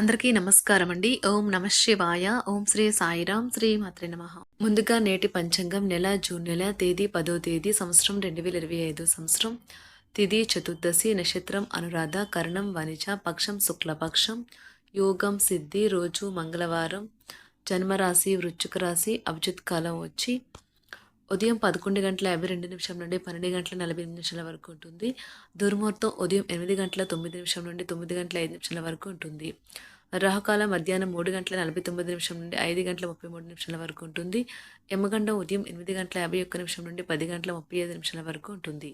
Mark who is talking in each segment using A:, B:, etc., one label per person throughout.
A: అందరికీ నమస్కారం అండి ఓం నమ శివాయ. ఓం శ్రీ సాయిరాం శ్రీ మాత్రి నమ. ముందుగా నేటి పంచాంగం నెల జూన్ నెల తేదీ పదో తేదీ సంవత్సరం రెండు వేల ఇరవై ఐదు సంవత్సరం. తిథి చతుర్దశి నక్షత్రం అనురాధ కరణం వనిజ పక్షం శుక్లపక్షం. యోగం సిద్ధి రోజు మంగళవారం. జన్మరాశి వృశ్చిక రాశి అభిజిత్ కాలం వచ్చి ఉదయం పదకొండు గంటల యాభై రెండు నిమిషం నుండి పన్నెండు గంటల నలభై ఎనిమిది నిమిషాల వరకు ఉంటుంది. దుర్ముహూర్తం ఉదయం ఎనిమిది గంటల తొమ్మిది నిమిషం నుండి తొమ్మిది గంటల ఐదు నిమిషాల వరకు ఉంటుంది. రాహుకాలం మధ్యాహ్నం మూడు గంటల నలభై తొమ్మిది నిమిషం నుండి ఐదు గంటల ముప్పై మూడు నిమిషాల వరకు ఉంటుంది. యమగండం ఉదయం ఎనిమిది గంటల యాభై ఒక్క నిమిషం నుండి పది గంటల ముప్పై ఐదు నిమిషాల వరకు ఉంటుంది.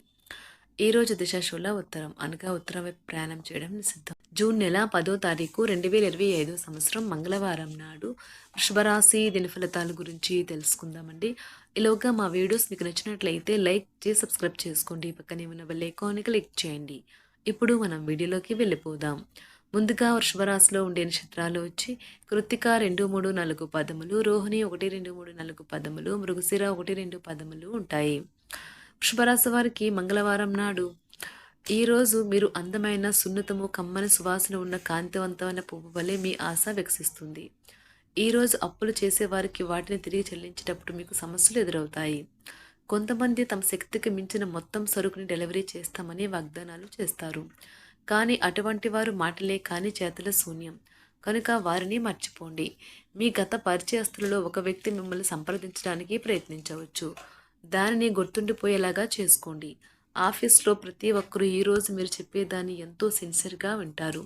A: ఈ రోజు దిశాశూల ఉత్తరం. అనగా ఉత్తరం వైపు ప్రయాణం చేయడం నిషిద్ధం. జూన్ నెల పదో తారీఖు రెండు వేల ఇరవై ఐదో సంవత్సరం మంగళవారం నాడు వృషభరాశి దినఫలితాల గురించి తెలుసుకుందామండి. ఈలోగా మా వీడియోస్ మీకు నచ్చినట్లయితే లైక్ చేసి సబ్స్క్రైబ్ చేసుకోండి. పక్కనే ఉన్న బెల్ ఐకాన్ని క్లిక్ చేయండి. ఇప్పుడు మనం వీడియోలోకి వెళ్ళిపోదాం. ముందుగా వృషభరాశిలో ఉండే నక్షత్రాలు వచ్చి కృత్తిక రెండు మూడు నాలుగు పదములు రోహిణి ఒకటి రెండు మూడు నాలుగు పదములు మృగశిర ఒకటి రెండు పదములు ఉంటాయి. వృషభరాశి వారికి మంగళవారం నాడు. ఈరోజు మీరు అందమైన సున్నితము కమ్మని సువాసన ఉన్న కాంతివంతమైన పువ్వు వలె మీ ఆశ వికసిస్తుంది. ఈరోజు అప్పులు చేసేవారికి వాటిని తిరిగి చెల్లించేటప్పుడు మీకు సమస్యలు ఎదురవుతాయి. కొంతమంది తమ శక్తికి మించిన మొత్తం సరుకుని డెలివరీ చేస్తామని వాగ్దానాలు చేస్తారు. కానీ అటువంటి వారు మాటలే కానీ చేతల శూన్యం. కనుక వారిని మర్చిపోండి. మీ గత పరిచయస్తులలో ఒక వ్యక్తి మిమ్మల్ని సంప్రదించడానికి ప్రయత్నించవచ్చు. దానిని గుర్తుండిపోయేలాగా చేసుకోండి. ఆఫీస్లో ప్రతి ఒక్కరూ ఈరోజు మీరు చెప్పేదాన్ని ఎంతో సిన్సియర్గా వింటారు.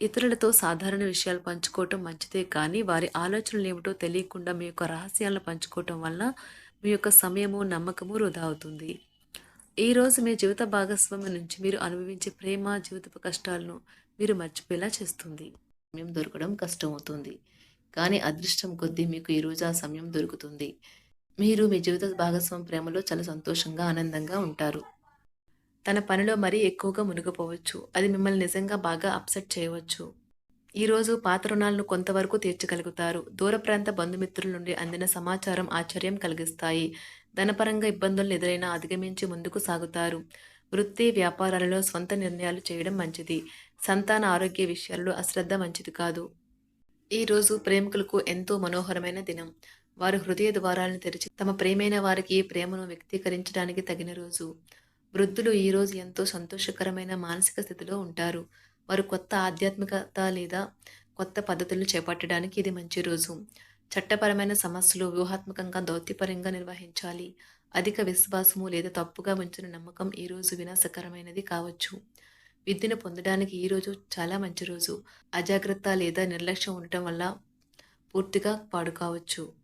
A: ఇతరులతో సాధారణ విషయాలు పంచుకోవటం మంచిదే కానీ వారి ఆలోచనలు ఏమిటో తెలియకుండా మీ యొక్క రహస్యాలను పంచుకోవటం వల్ల మీ యొక్క సమయము నమ్మకము వృధా అవుతుంది. ఈరోజు మీ జీవిత భాగస్వామి నుంచి మీరు అనుభవించే ప్రేమ జీవితపు కష్టాలను మీరు మర్చిపోయేలా చేస్తుంది. సమయం దొరకడం కష్టమవుతుంది. కానీ అదృష్టం కొద్దీ మీకు ఈరోజు ఆ సమయం దొరుకుతుంది. మీరు మీ జీవిత భాగస్వామి ప్రేమలో చాలా సంతోషంగా ఆనందంగా ఉంటారు. తన పనిలో మరీ ఎక్కువగా మునిగిపోవచ్చు. అది మిమ్మల్ని నిజంగా బాగా అప్సెట్ చేయవచ్చు. ఈరోజు పాత రుణాలను కొంతవరకు తీర్చగలుగుతారు. దూర ప్రాంత బంధుమిత్రుల నుండి అందిన సమాచారం ఆశ్చర్యం కలిగిస్తాయి. ధనపరంగా ఇబ్బందులను ఎదురైనా అధిగమించి ముందుకు సాగుతారు. వృత్తి వ్యాపారాలలో స్వంత నిర్ణయాలు చేయడం మంచిది. సంతాన ఆరోగ్య విషయాలలో అశ్రద్ధ మంచిది కాదు. ఈరోజు ప్రేమికులకు ఎంతో మనోహరమైన దినం. వారు హృదయ ద్వారాలను తెరిచి తమ ప్రేమైన వారికి ప్రేమను వ్యక్తీకరించడానికి తగిన రోజు. వృద్ధులు ఈరోజు ఎంతో సంతోషకరమైన మానసిక స్థితిలో ఉంటారు. వారు కొత్త ఆధ్యాత్మికత లేదా కొత్త పద్ధతులను చేపట్టడానికి ఇది మంచి రోజు. చట్టపరమైన సమస్యలు వ్యూహాత్మకంగా దౌత్యపరంగా నిర్వహించాలి. అధిక విశ్వాసము లేదా తప్పుగా ఉంచిన నమ్మకం ఈరోజు వినాశకరమైనది కావచ్చు. విద్యను పొందడానికి ఈరోజు చాలా మంచి రోజు. అజాగ్రత్త లేదా నిర్లక్ష్యం ఉండటం వల్ల పూర్తిగా పాడుకోవచ్చు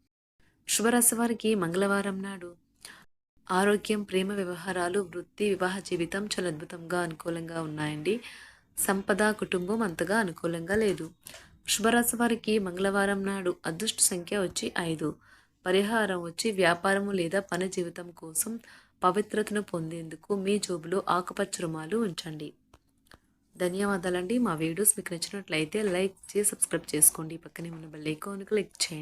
A: శుభరాశి వారికి మంగళవారం నాడు. ఆరోగ్యం ప్రేమ వ్యవహారాలు వృత్తి వివాహ జీవితం చాలా అద్భుతంగా అనుకూలంగా ఉన్నాయండి. సంపద కుటుంబం అంతగా అనుకూలంగా లేదు. శుభరాశి వారికి మంగళవారం నాడు అదృష్ట సంఖ్య వచ్చి ఐదు. పరిహారం వచ్చి వ్యాపారము లేదా పని జీవితం కోసం పవిత్రతను పొందేందుకు మీ జోబులో ఆకుపచ్చ రుమాలు ఉంచండి. ధన్యవాదాలండి. మా వీడియోస్ మీకు నచ్చినట్లయితే లైక్ చేసి సబ్స్క్రైబ్ చేసుకోండి. పక్కనే ఉన్న బెల్ ఐకాన్ క్లిక్ చేయండి.